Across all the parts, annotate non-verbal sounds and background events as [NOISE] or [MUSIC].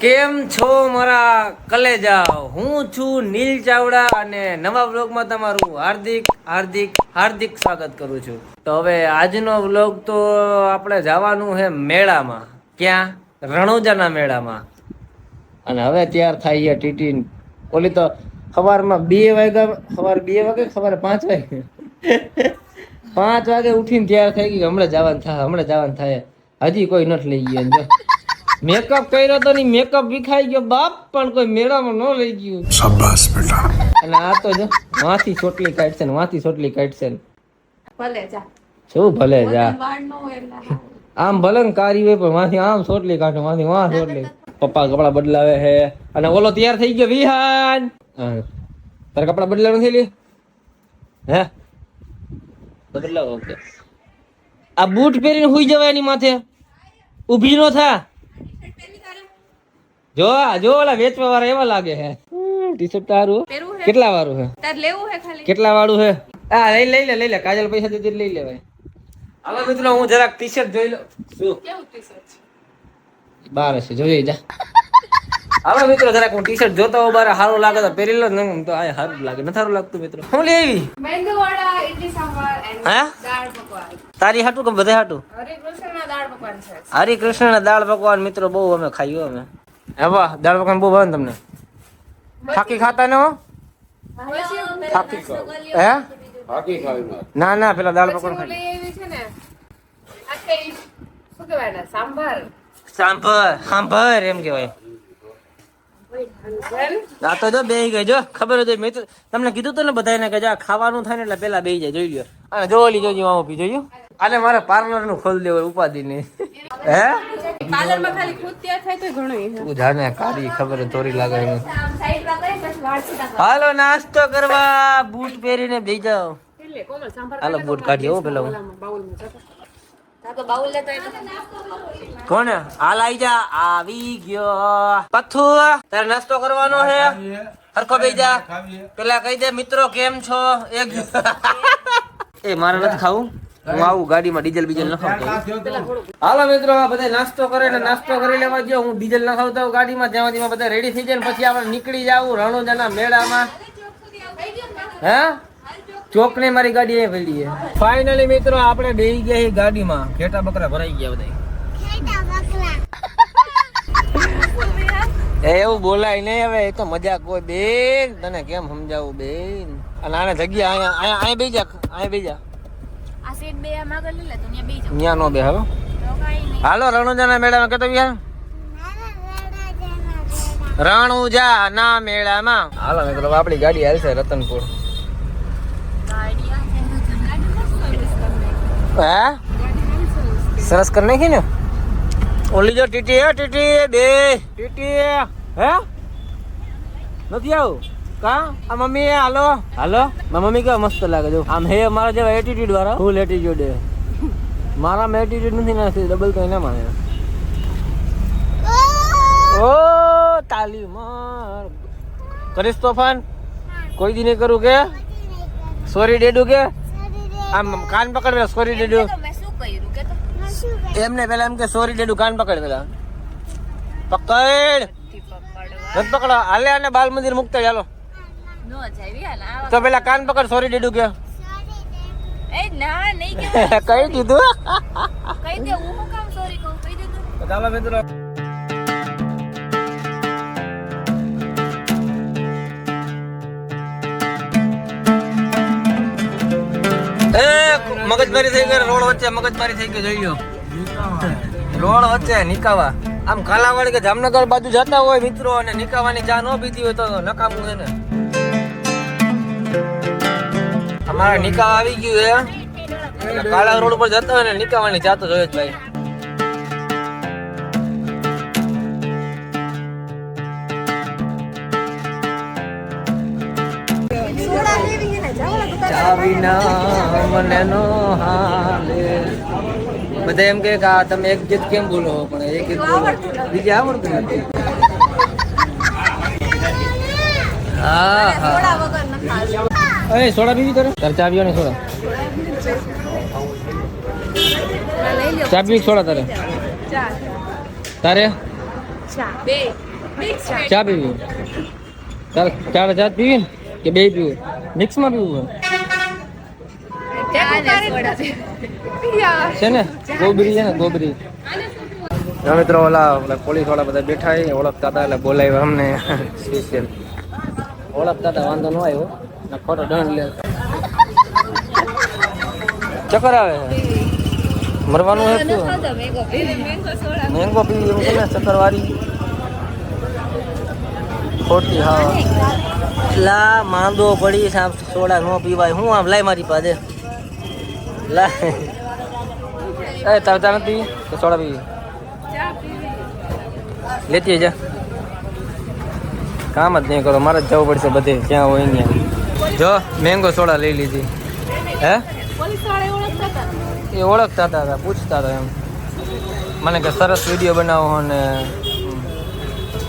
કેમ છો મારા કલેજા? હું છું નીલ ચાવડા અને નવા વ્લોગમાં તમારું હાર્દિક હાર્દિક હાર્દિક સ્વાગત કરું છું. તો હવે આજનો વ્લોગ તો આપણે જવાનું છે મેળામાં. ક્યાં? રણોજાના મેળામાં. અને હવે તૈયાર થાય છે ટીટી ઓલી તો સવારમાં બે વાગ્યા, સવાર બે વાગે સવારે પાંચ વાગે? પાંચ વાગે ઉઠીને તૈયાર થઈ ગઈ હમણાં જવાનું થાય હમણાં જવાનું થાય. હજી કોઈ નથી લઈ ગયા મેકઅપ કર્યો તો ની મેકઅપ વિખાઈ ગયો. બાપ પણ કોઈ મેળામાં ન લઈ ગયું. શાબાશ બેટા. અને આ તો જો વાથી ચોટલી કાઢશે ને વાથી ચોટલી કાઢશે ને. ભલે જા. શું ભલે જા? આમ ભલે કારી હોય પણ વાથી આમ ચોટલી કાઢે વાથી વાહ ચોટલી. પપ્પા કપડા બદલાવે હે અને ઓલો તૈયાર થઈ ગયો વિહાન. તારે કપડા બદલાવ નથી લે હે? બદલાવ ઓકે. આ બૂટ પહેરીને સુઈ જવાય એની માથે? ઊભી ન થા. જો આ જો ઓલા વેચવા વાળા એવા લાગે હે. ટી શર્ટ તારું કેટલા વાળું હે? તાર લેવું હે ખાલી? કેટલા વાળું હે? આ લઈ લઈ લે લઈ લે. કાજલ પૈસા દીધી લઈ લેવાય. હવે મિત્રો હું જરાક ટી શર્ટ જોઈ લઉં. શું? કેવું ટી-શર્ટ છે? બાર હશે. જોઈએ જા. હવે મિત્રો જરાક હું ટી શર્ટ જોતો હોઉં બાર સારું લાગે તો પહેરી લો ને તો આ સારું લાગે. ન સારું લાગતું મિત્રો. હું લેવી આવી. મેંદુવડા, ઇડલી સાંભાર and હે? દાળ પકવાન. તારી હાટું કે બધે હાટું? હરિકૃષ્ણના દાળ પકવાન છે. હરિકૃષ્ણ દાળ પકવાન મિત્રો બહુ અમે ખાઈએ અમે. હે વાહ દાળ પકવાન બહુ ભાવે તમને? થાકી ખાતા ને થાકી હે? થાકી ખાવી ના ના પેલા દાળ પકવાન ખાઈ લઈ છે ને આખે શું કહેવાય ને સાંભાર? સાંભર સાંભર એમ કહેવાય. આ તો જો બે ગઈ જો ખબર હતી મેં તો તમને કીધું તો ને બધાને કે જો ખાવાનું થાય ને એટલે પેલા બે જાય જોઈ લ્યો. અને જો ઓલી જોજો ઊભી જોયું આને મારે પાર્લરનું ખોલી દેવું ઉપાધિ ને હે? પાર્લરમાં ખાલી ખુદ તૈયાર થાય તો ઘણું તું જાને કાઢી ખબર તોરી લાગે કરી કર. હાલો નાસ્તો કરવા બૂટ પહેરીને બેહી જાઓ. હાલો બૂટ કાઢીએ આવો પેલા હું. ઓલામાં બાઉલમાં જતો. તા તો બાઉલ લેતો એટલે કોણ? હાલ આઈ જા. આવી ગયો. પથ્થુ તારે નાસ્તો કરવાનો હે? હરખો બેહી જા. પેલા કહી દે મિત્રો કેમ છો? એક. [LAUGHS] એ મારે નથી ખાવું? હું આવું ગાડીમાં ડીઝલ બીજલ નખાવતો હાલો મિત્રો આ બધા નાસ્તો કરે ને નાસ્તો કરી લેવા જો હું ડીઝલ નખાવતો હોઉં ગાડીમાં. જ્યાં સુધી બધા રેડી થઈ જાય ને પછી આપણે નીકળી જાવું રણોજાના મેળામાં. હે? ચોક ને મારી ગાડી એ ભરી છે. ફાઇનલી મિત્રો આપણે બેસી ગયા છે ગાડીમાં. ઘેટા બકરા ભરાઈ ગયા બધા એ એવું બોલાય નહીં હવે એ તો મજાક હોય બેન. તને કેમ સમજાવું બેન? અને આને જગ્યા અહીંયા અહીંયા અહીં બેસી જા અહીંયા બેજા આ સીટ બે આમ આગળ લઈ લે તો ત્યાં બેસી જાઓ. અહીંયા નો બે હવે. તો કાંઈ નહીં. હાલો રણુજાના મેળામાં કેતો વિહાર. રણુજા ના મેળામાં. હાલો મિત્રો આપણી ગાડી હાલશે રતનપુર. હે? સરસ કરી નાખી ને? ઓલી જો ટીટી ટીટી બે. ટીટી હે? નથી આવું? કા? આ મમ્મી હાલો. હાલો? મારી મમ્મી કેવા મસ્ત લાગે છે. આમ હે મારા જેવા એટીટ્યુડ વાળા. ફૂલ એટીટ્યુડ હે મારા માં એટીટ્યુડ નથી નથી ડબલ તો એના માને. ઓ તાલી માર. કરીશ તોફાન? કોઈ દી નહીં કરું કે? સોરી ડેડુ કે? આમ કાન પકડ પેલા સોરી ડેડુ. તો મેં શું કર્યું કે તો? એમને પેલા એમ કે સોરી ડેડુ કાન પકડ પેલા. પકડ. નથી પકડ. હાલે અને બાલ મંદિર મુકતા ચાલો તો પેલા કાન પકડ સોરી ડેડુ કે એ ના નહીં કે કઈ કીધું કહી દે હું કામ સોરી કહું કઈ દીધું. ચાલો મિત્રો. એ મગજમારી થઈ ગઈ રોડ વચ્ચે મગજમારી થઈ ગઈ જોઈ લો. રોડ વચ્ચે નિકાવા. આમ કાલાવાડી કે જામનગર બાજુ જતા હોય મિત્રો અને નિકાવાની ચા ન પીધી હોય તો નકામું છે ને. અમારે નિકાહ આવી ગયું છે. કાળા રોડ ઉપર જતા હોય ને નિકાવાની ચા તો જોઈએ જ ભાઈ. બધા એમ કે આ તમે એક કેમ બોલો? પણ હા હા. અરે સોડા પીવી તારે તારે ચા પીવાની સોડા? ચા પીવી સોડા તારે? તારે? ચા મિક્સ પીવી? તારે ચાર ચા પીવી ને? કે બે પીવું? મિક્સમાં પીવું છે ને? ગોબરી છે ને ગોબરી. મિત્રો ઓલા ઓલા પોલીસવાળા બધા બેઠા ઓળખતા હતા એટલે બોલાવ્યા અમને. [LAUGHS] સ્પેશિયલ. ઓળખતા હતા વાંધો ન આવ્યો. ખોટો દંડ લે. ચક્કર આવે મરવાનું હે શું મેંગો પીવી એમ કે ચક્કર વાળી ખોટી હા લા, માંદો પડી સાપ સોડા નો પીવાય. હું આમ લાય મારી પાસે? લા એ, તાર ચા નથી તો સોડા પીવી. લેતી જા કામ જ નહીં કરો, મારે જ જવું પડશે બધે ક્યાં હોય ત્યાં. જો મેંગો સોડા લઈ લીધી. હે? એ ઓળખતા હતા પૂછતા હતા એમ. મને કે સરસ વીડિયો બનાવો અને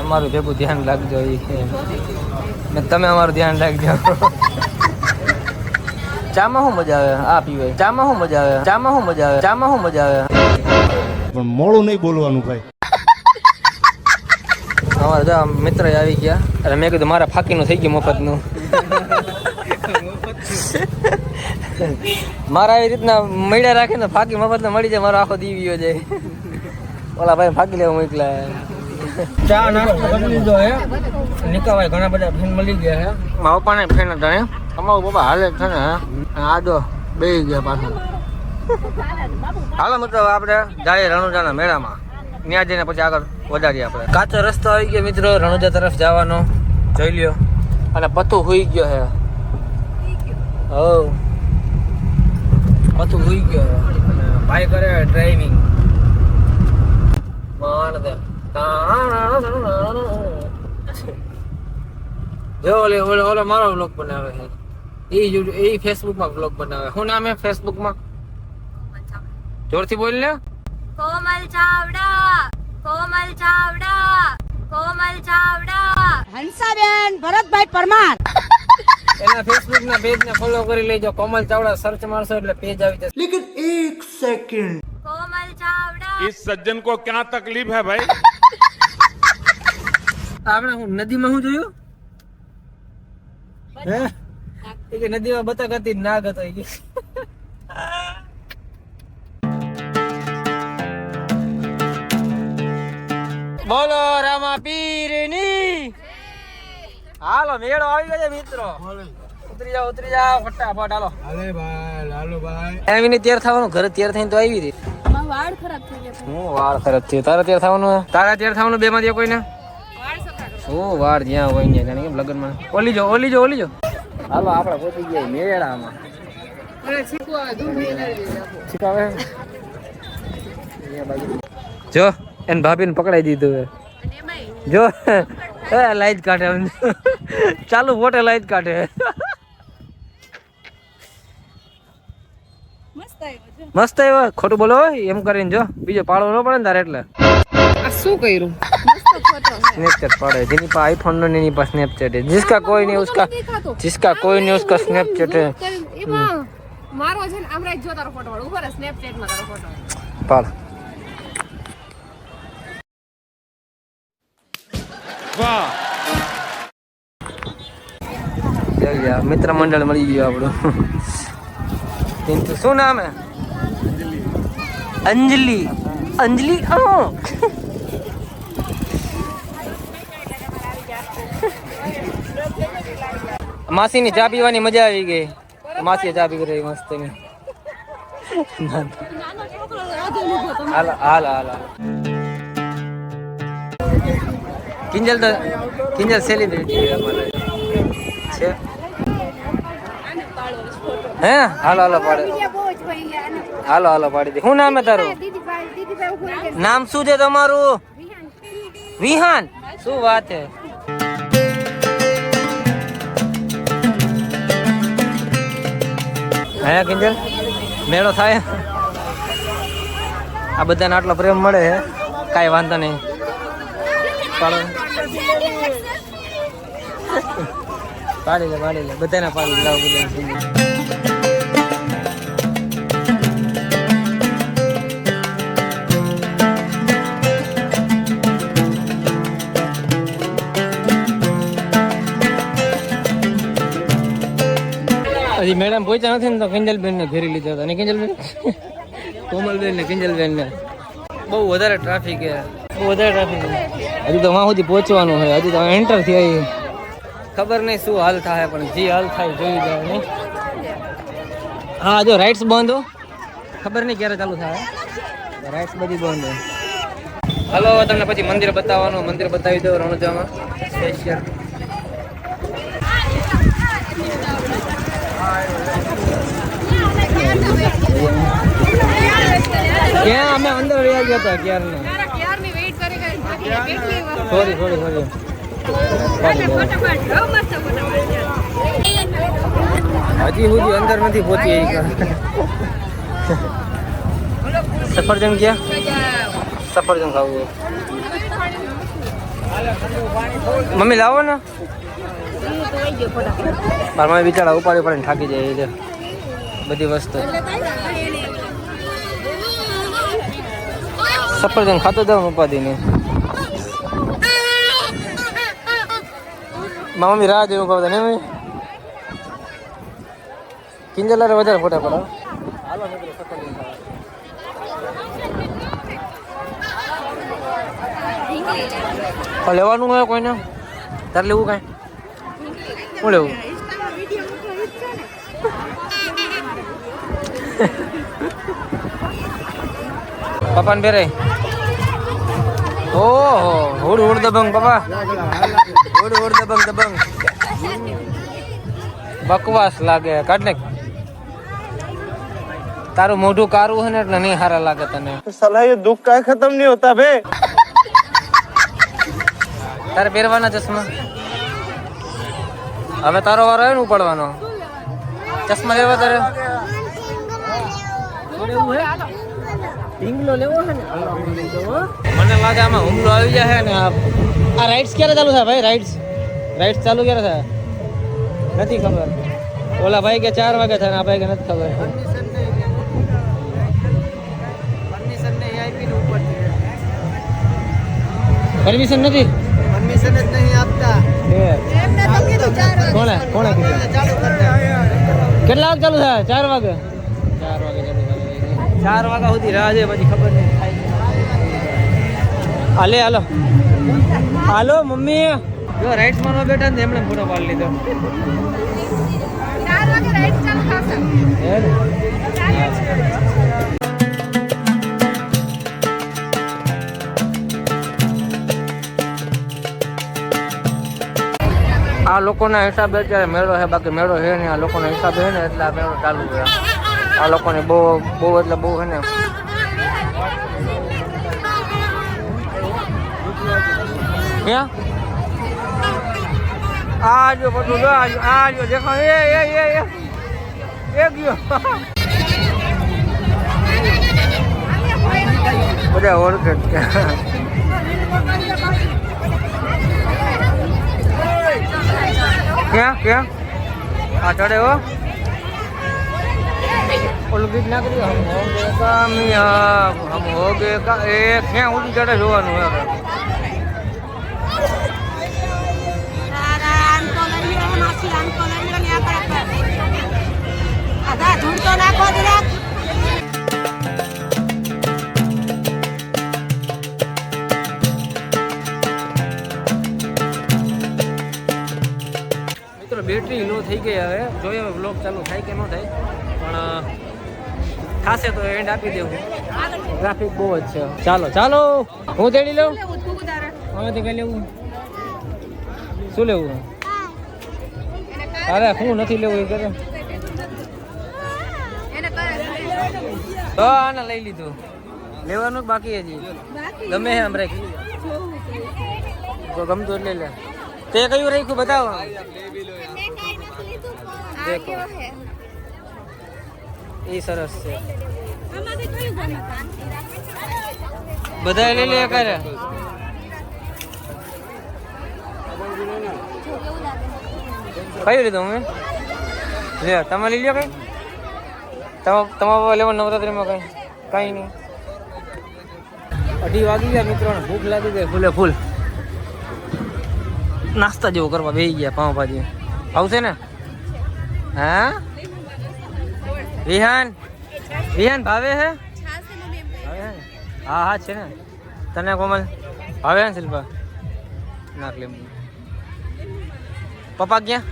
અમારું ભેગું ધ્યાન રાખજો એ તમે અમારું ધ્યાન રાખજો. ચામાં શું મજા આવે? આ પીવાય ચામાં શું મજા આવે? ચામાં શું મજા આવે? ચામાં શું મજા આવે? પણ મોડું નહીં બોલવાનું ભાઈ. અમારા મિત્ર આવી ગયા. અને મેં કીધું મારા ફાકીનું થઈ ગયું મફતનું. [LAUGHS] મારા આવી રીતના મળ્યા રાખીને ફાકી મફત મળી જાય મારો આખો દીવીઓ જાય. ઓલા ભાઈ ફાકી લેવા મોકલા ચા નાસ્તો કરી લીધો હે. નિકાવાય ઘણા બધા ફેન મળી ગયા હે. મારા પપ્પાને ફેન હતા હે અમારું પપ્પા હાલે છે ને હે. આ જો બે ગયા પાછા. હાલો મિત્રો આપણે જાય રણુજાના મેળામાં. ત્યાં જઈને પછી આગળ વધારીએ આપણે. કાચો રસ્તો આવી ગયો મિત્રો રણુજા તરફ જવાનો. જોઈ લ્યો. અને પતું હોઈ ગયો હે. હો પતું હુઈ ગયો. ભાઈ કરે ડ્રાઇવિંગ માણ દે. જો ઓલે ઓલે ઓલો મારો વ્લોગ બનાવે છે. એ એ ફેસબુકમાં વ્લોગ બનાવે. શું નામ હે ફેસબુકમાં જોરથી બોલ લે કોમલ ચાવડા કોમલ ચાવડા કોમલ ચાવડા. હંસાબેન ભરતભાઈ પરમાર. એના ફેસબુક ના પેજ ને ફોલો કરી લેજો કોમલ ચાવડા સર્ચ મારશો એટલે પેજ આવી જશે કોમલ ચાવડા इस सज्जन को क्या तकलीफ है भाई આપણે હું નદીમાં શું જોયું હે એ કે નદીમાં બતક હતી નાગ હતો એ કે. બોલો રામા પીરની હાલો મેળો આવી ગયો છે મિત્રો. ઉતરી જાઓ ઉતરી જાઓ ફટાફટ હાલો. અરે ભાઈ લાલો ભાઈ. એવી તૈયાર થવાનું ઘરે તૈયાર થઈને તો આવી હતી વાળ ખરાબ થઈ ગયા હું વાળ ખરાબ થયો? તારે તૈયાર થવાનું? તારે તૈયાર થવાનું બે માંથી કોઈને શું વાળ જ્યાં હોય ત્યાં જાણે કેમ લગ્નમાં? ઓલી જો ઓલી જો ઓલી જો. હાલો આપણે પહોંચી ગયા મેળામાં. જો એને ભાભીને પકડાઈ દીધું જો એ લાઈટ કાઢે ચાલુ ફોટે લાઈટ કાઢે. મસ્ત આવ્યો ખોટું બોલો એમ કરીને જો. બીજો પાડો ન પડે ને તારે એટલે. શું કર્યું? સ્નેપચેટ પડે. જેની પાસે આઈફોન નો એની પાસે સ્નેપચેટ હે જિસકા કોઈ નહીં ઉસકા જિસકા કોઈ નહીં ઉસકા સ્નેપચેટ હે મારો છે ને આમરા જો તારો ફોટો ઊભો સ્નેપચેટમાં તારો ફોટો પાડ. વાહ. મિત્ર મંડળ મળી ગયું આપણું. શું નામ હે? અંજલિ. અંજલિ માસી ની ચા પીવાની મજા આવી ગઈ. માસી ચા પી રહી મસ્ત હાલ હાલ હાલ. કિંજલ તો કિંજલ સેલિબ્રિટી છે હે? હાલો હાલો, પાડે. હાલો હાલો, પાડી દે. શું નામ હે તારું? નામ શું છે તમારું? વિહાન. શું વાત છે? હે કિંજલ, મેળો થાય? આ બધાને આટલો પ્રેમ મળે છે. કાંઈ વાંધો નહીં. પાડી લે પાડી લે. બધાને પાડી લાવ બધા હજી મેડમ પહોંચ્યા નથી ને તો કિંજલબેન ને ઘેરી લીધા હતા. અને કિંજલબેન? કોમલબેન ને કિંજલબેન ને બહુ વધારે ટ્રાફિક બહુ વધારે ટ્રાફિક હજુ તો વાં સુધી પહોંચવાનું હોય હજુ તો એન્ટર થઈ ખબર નહીં શું હાલ થાય પણ જે હાલ થાય જોઈ જાય નહીં હા જો રાઇટ્સ બંધ ખબર નહીં ક્યારે ચાલુ થાય. રાઇટ્સ બધી બંધ હલો તમને પછી મંદિર બતાવવાનું મંદિર બતાવી દો રણુજામાં સ્પેશિયલ ક્યાં? અમે અંદર રહ્યા ગયા હતા ક્યારના? સોરી સોરી સોરી હજી સુધી અંદર નથી પહોંચી સફરજન ક્યાં? સફરજન ખાવું મમ્મી, લાવો ને. મારા બિચારા ઉપાડી ઉપાડીને થાકી જાય છે બધી વસ્તુ. સફરજન ખાતો જાવ ઉપાધિ મમ્મી કિંજલારે વધારે ફોટા પડાવ હાલો મિત્રો સફરજન ખાવા. આ લેવાનું હોય કોઈને? તારે લેવું કાંઈ? શું લેવું? [LAUGHS] પપ્પાને બેરે ઓહો, હુડ હુડ દબંગ પપ્પા. ઓડ ઓડ દબંગ દબંગ. બકવાસ લાગે કાઢ ને. તારું મોઢું કારું હે ને એટલે નહીં હારા લાગે તને. સલાહ દુઃખ કાય ખતમ નહીં હોતા બે તારે પહેરવાના ચશ્મા? હવે તારો વારો આવ્યો ને ઉપાડવાનો. ચશ્મા લેવા તારે? મને લાગે આમાં હુમલો આવી જાય ને આ આ રાઇડ્સ ક્યારે ચાલુ થાય ભાઈ? રાઇડ્સ રાઇડ્સ ચાલુ ક્યારે થાય? નથી ખબર. ઓલા ભાઈ કે ચાર વાગે થાય આ ભાઈ કે નથી ખબર. પરમિશન નથી? પરમિશન જ નહીં આપતા. કેટલા વાગે ચાલુ થાય? ચાર વાગે? ચાર વાગે ચાર વાગ્યા સુધી રાહ છે પછી ખબર નહીં હાલે હાલો. હાલો મમ્મી. જો રાઈટમાં બેઠા ને એમણે ફોટો પાડી લીધો? આ લોકોના હિસાબે અત્યારે મેળો છે બાકી મેળો છે ને આ લોકોના હિસાબે છે ને એટલે આ મેળો ચાલુ છે. આ લોકોને બહુ બહુ એટલે બહુ છે ને ક્યાં આ જો બધું જો આ જો, દેખો એ એ એ એ. એ ગયો. બધા ઓળખે કે. ક્યાં ક્યાં? આ ચડે હો. ઓલું ગીત ના કર્યું હમ હોગે કામયાબ હમ હો હોગે કા એ ક્યાં ઊંચી ચડે જોવાનું હે જોઈએ હવે બ્લોગ ચાલુ થાય કે ન થાય, પણ થાશે તો એન્ડ આપી દેવું. ટ્રાફિક બહુ જ છે. ચાલો ચાલો. હું તેડી લઉં? હવેથી કઈ લેવું. શું લેવું? અરે હું નથી લેવું એ કરે તો આને લઈ લીધું. લેવાનું બાકી હજી? ગમે હે રાખ. તો ગમતું એટલે લે. તે કયું રાખ્યું? બતાવો. દેખો. એ સરસ છે. બધા લઈ લે કરે કયું લીધું અમે? લે તમે લઈ લ્યો કઈ? તમા, તમારા લેવા નવરાત્રીમાં કઈ? કઈ નહીં. અઢી વાગી ગયા મિત્રો ભૂખ લાગી ગઈ ફૂલે ફૂલ. નાસ્તા જેવું કરવા બેસી ગયા પાઉંભાજી આવશે ને? હા? વિહાન? વિહાન ભાવે હે? હે? હા હા છે ને. તને કોમલ ભાવે ને શિલ્પા? નાખ લીંબુ પપ્પા ક્યાં?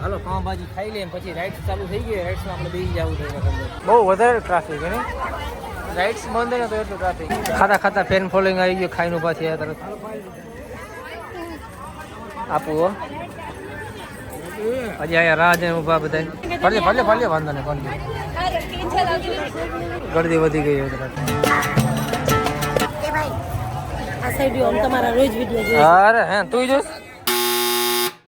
હાલો પાવભાજી ખાઈ લઈએ પછી રાઈડ્સ ચાલુ થઈ ગઈ. રાઈડ્સમાં આપણે બેસી જવું જોઈએ બહુ વધારે ટ્રાફિક હે ને? રાઈડ્સ બંધ ને તો એટલું ટ્રાફિક ખાતા ખાતા ફેન ફોલોઈંગ આવી ગયો ખાઈને પાછી આ તરત. આપું હો. હજી અહીંયા રાહ જઈને ઊભા બધા ભલે ભલે ભલે વાંધો નહીં ભલે ગળદી વધી ગઈ સાઈડ તમારા રોજ વીડિયો અરે હે તું જોઈશ?